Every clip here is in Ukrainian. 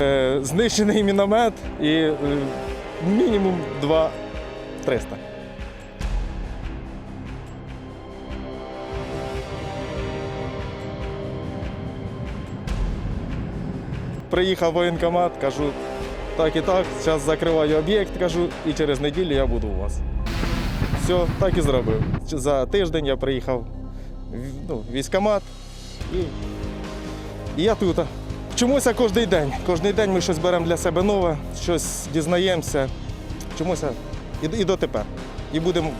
Е, знищений міномет і е, мінімум 2 300. Приїхав воєнкомат, кажу, так і так, зараз закриваю об'єкт, кажу, і через неділю я буду у вас. Все, так і зробив. За тиждень я приїхав ну, в військкомат і, і я тут. Вчимося кожен день. Кожен день ми щось беремо для себе нове, щось дізнаємося, вчимося і, і дотепер. І будемо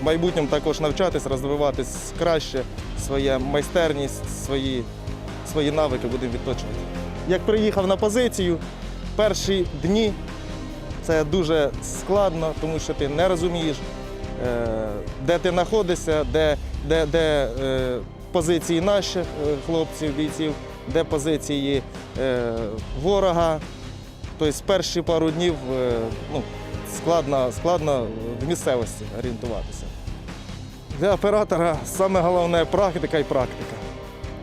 в майбутньому також навчатись, розвиватись краще, своя майстерність, свої, свої навики будемо відточувати. Як приїхав на позицію, перші дні це дуже складно, тому що ти не розумієш, е, де ти знаходишся, де, де, де е, позиції наших е, хлопців, бійців, де позиції е, ворога. Тобто перші пару днів е, ну, складно, складно в місцевості орієнтуватися. Для оператора саме головне практика і практика.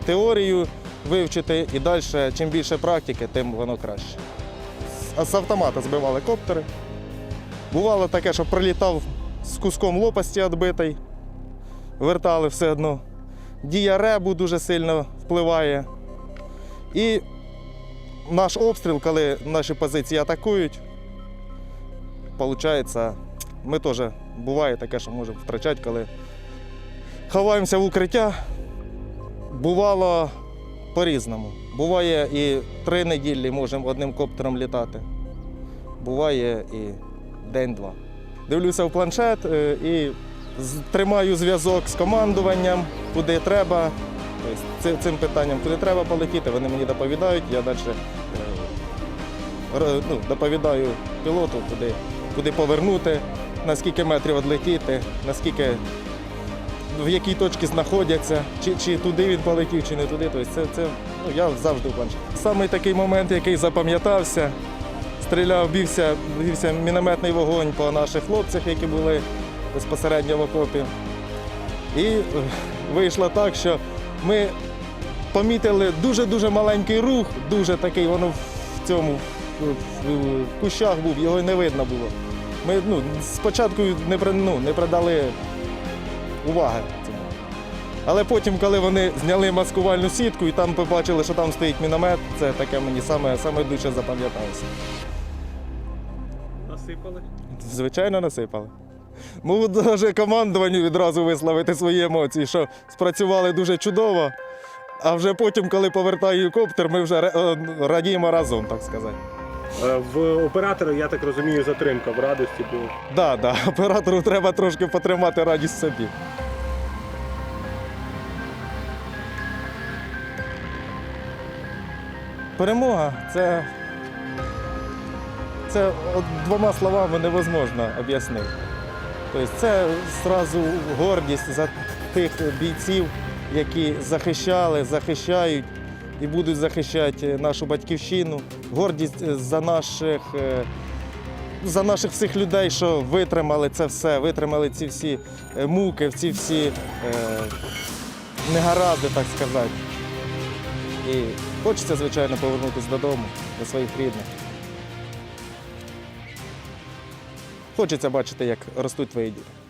Теорію вивчити і далі, чим більше практики, тим воно краще. З автомата збивали коптери. Бувало таке, що прилітав з куском лопасті відбитий, вертали все одно. Дія ребу дуже сильно впливає. І наш обстріл, коли наші позиції атакують, виходить, ми теж буває таке, що можемо втрачати, коли ховаємося в укриття. Бувало по-різному. Буває і три неділі можемо одним коптером літати. Буває і день-два. Дивлюся в планшет е, і тримаю зв'язок з командуванням, куди треба. Тобто ци- цим питанням, куди треба полетіти, вони мені доповідають, я далі ну, доповідаю пілоту, куди, куди повернути, на скільки метрів відлетіти, наскільки в якій точці знаходяться, чи, чи туди він полетів, чи не туди. Тобто це, це ну, я завжди в. Саме такий момент, який запам'ятався, стріляв, бівся, бівся мінометний вогонь по наших хлопцях, які були безпосередньо в окопі. І е, вийшло так, що ми помітили дуже-дуже маленький рух, дуже такий, воно в цьому в, кущах був, його не видно було. Ми ну, спочатку не, ну, не придали уваги цьому. Але потім, коли вони зняли маскувальну сітку і там побачили, що там стоїть міномет, це таке мені саме, саме дуже запам'яталося. Насипали. Звичайно, насипали. Можу навіть командуванню відразу висловити свої емоції, що спрацювали дуже чудово, а вже потім, коли повертаю коптер, ми вже е, радіємо разом, так сказати. Е, В оператора, я так розумію, затримка в радості, бо Так, да, оператору треба трошки потримати радість собі. Перемога це, це двома словами невозможно об'яснити. Тобто це зразу гордість за тих бійців, які захищали, захищають і будуть захищати нашу батьківщину. Гордість за наших е, за наших всіх людей, що витримали це все, витримали ці всі е, муки, ці всі е, негаразди, так сказати. І хочеться, звичайно, повернутися додому, до своїх рідних. Хочеться бачити, як ростуть твої діти.